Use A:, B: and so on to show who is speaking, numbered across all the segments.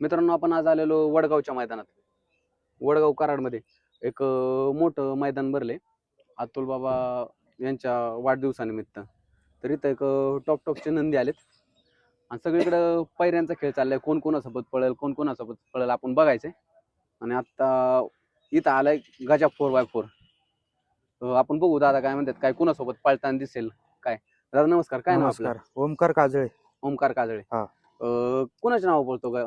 A: मित्रांनो आपण आज आलेलो वडगावच्या मैदानात. वडगाव कराडमध्ये एक मोठं मैदान भरले. अतुल बाबा यांच्या वाढदिवसानिमित्त. तर इथं एक टॉप टॉपचे नंदी आलेत. आणि सगळीकडं पैऱ्यांचा खेळ चाललाय. कोण कोणासोबत पळेल कोण कोणासोबत पळेल आपण बघायचंय. आणि आता इथं आलाय गजा फोर बाय फोर आपण बघू दादा काय म्हणतात काय कोणासोबत पळताना दिसेल काय. दादा नमस्कार. काय
B: नमस्कार. ओमकार काजळे.
A: ओमकार काजळे.
B: हा.
A: अं, कोणाचं नाव बोलतो का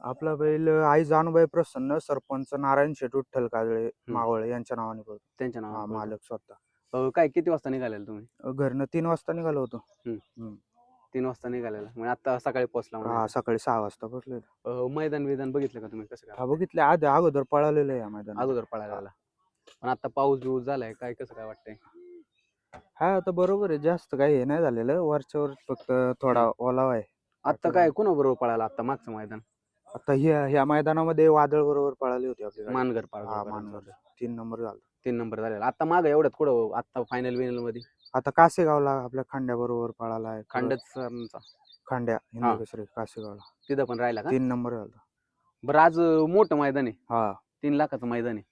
B: आपला बैल आई जानुबाई प्रसन्न सरपंच नारायण शेठ विठ्ठल काजळे मावळे यांच्या नावाने बोलतो
A: त्यांच्या
B: हा
A: नाव
B: मालक स्वतः.
A: अं, काय किती वाजता निघालेला तुम्ही?
B: घरनं तीन वाजता निघालो होतो.
A: तीन वाजता निघालेला. म्हणजे आता सकाळी पोहोचला
B: हा. सकाळी सहा वाजता पोहोचलो
A: अं, मैदान विधान बघितलं का तुम्ही? कसं काय?
B: हा बघितले. आधी अगोदर पळालेलं आहे या मैदानात.
A: अगोदर पळायला पण आता पाऊस बिऊस झालाय. काय कसं काय वाटतंय?
B: हा आता बरोबर आहे. जास्त काही हे नाही झालेलं. वरच्यावर फक्त थोडा ओलावा आहे.
A: आता काय कोणा बरोबर पळायला आता मागचं मैदान?
B: आता ह्या ह्या मैदानामध्ये वादळ बरोबर पळाली होती आपली गाडी.
A: मानगर
B: हा
A: पाळ
B: तीन नंबर झाला.
A: तीन नंबर झालेला. आता माग एवढ्यात कुठं आता फायनल विनलमध्ये?
B: आता कासेगावला आपल्या खांड्या बरोबर पळाला आहे
A: खंडच सरांचा
B: खांड्या
A: हा.
B: कासेगावला.
A: तिथं पण राहिला का?
B: तीन नंबर झाला.
A: बरं आज अं, मोठं मैदान आहे.
B: हा.
A: तीन लाखाचं मैदान आहे.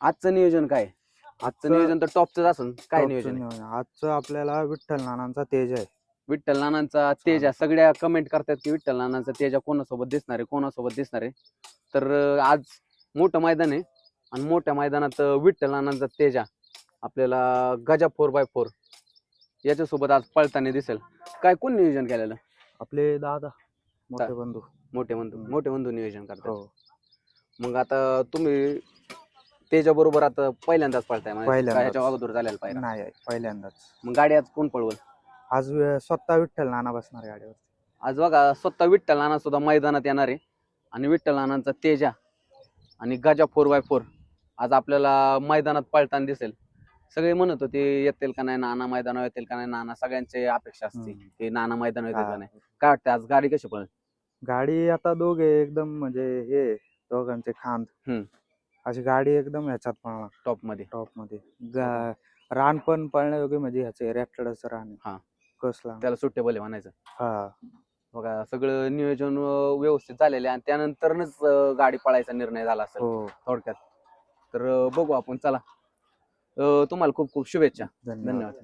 A: आजचं नियोजन काय? आहे? आजचं
B: आजचं-
A: नियोजन तर टॉपच असेल काय
B: टॉपचं
A: नियोजन आहे?
B: नियोजन. आजचं आपल्याला विठ्ठल नानांचा तेज आहे.
A: विठ्ठल नानांचा तेजा सगळ्या कमेंट करतात की विठ्ठल नानांचा तेजा कोणासोबत दिसणार आहे कोणासोबत दिसणार आहे? तर आज मोठं मैदान आहे आणि मोठ्या मैदानात विठ्ठल नानांचा तेजा आपल्याला गजा फोर बाय फोर याच्यासोबत आज पळताना दिसेल. काय कोण नियोजन केलेलं?
B: आपले दादा मोठे बंधू.
A: मोठे बंधू. मोठे बंधू नियोजन करतात.
B: हो.
A: मग आता तुम्ही तेजा बरोबर आता पहिल्यांदाच पळताय ह्याच्या अगोदर झालेला पाहिजे
B: नाही पहिल्यांदाच.
A: मग गाडी आज कोण पळवल?
B: आज वे- स्वतः विठ्ठल नाना बसणार गाडीवर
A: आज बघा स्वतः विठ्ठल नाना सुद्धा मैदानात येणार आहे. आणि विठ्ठल नानांचा तेजा आणि गजा फोर बाय फोर आज आपल्याला मैदानात पळताना दिसेल. सगळे म्हणत होते येतील का नाही नाना मैदानावर येतील का नाही नाना? सगळ्यांची अपेक्षा असते
B: हम्म.
A: की नाना मैदानावर येतील का
B: हा.
A: नाही. काय वाटतं आज गाडी कशी पळेल?
B: गाडी आता दोघे एकदम म्हणजे हे दोघांचे खांद.
A: हम्म.
B: अशी गाडी एकदम ह्याच्यात पळणार. टॉपमध्ये टॉपमध्ये गा- रान पण पळण्यायोग्य म्हणजे ह्याचे रॅप्टडचं रान
A: हा.
B: आहे कसला?
A: त्याला सुट्टेबल आहे म्हणायचं.
B: हा.
A: बघा सगळं नियोजन अं, व्यवस्थित झालेलं आहे आणि त्यानंतरच अं, गाडी पळायचा निर्णय झाला असेल
B: हो.
A: थोडक्यात. तर अं, बघू आपण चला. अं, तुम्हाला खूप खूप शुभेच्छा. धन्यवाद.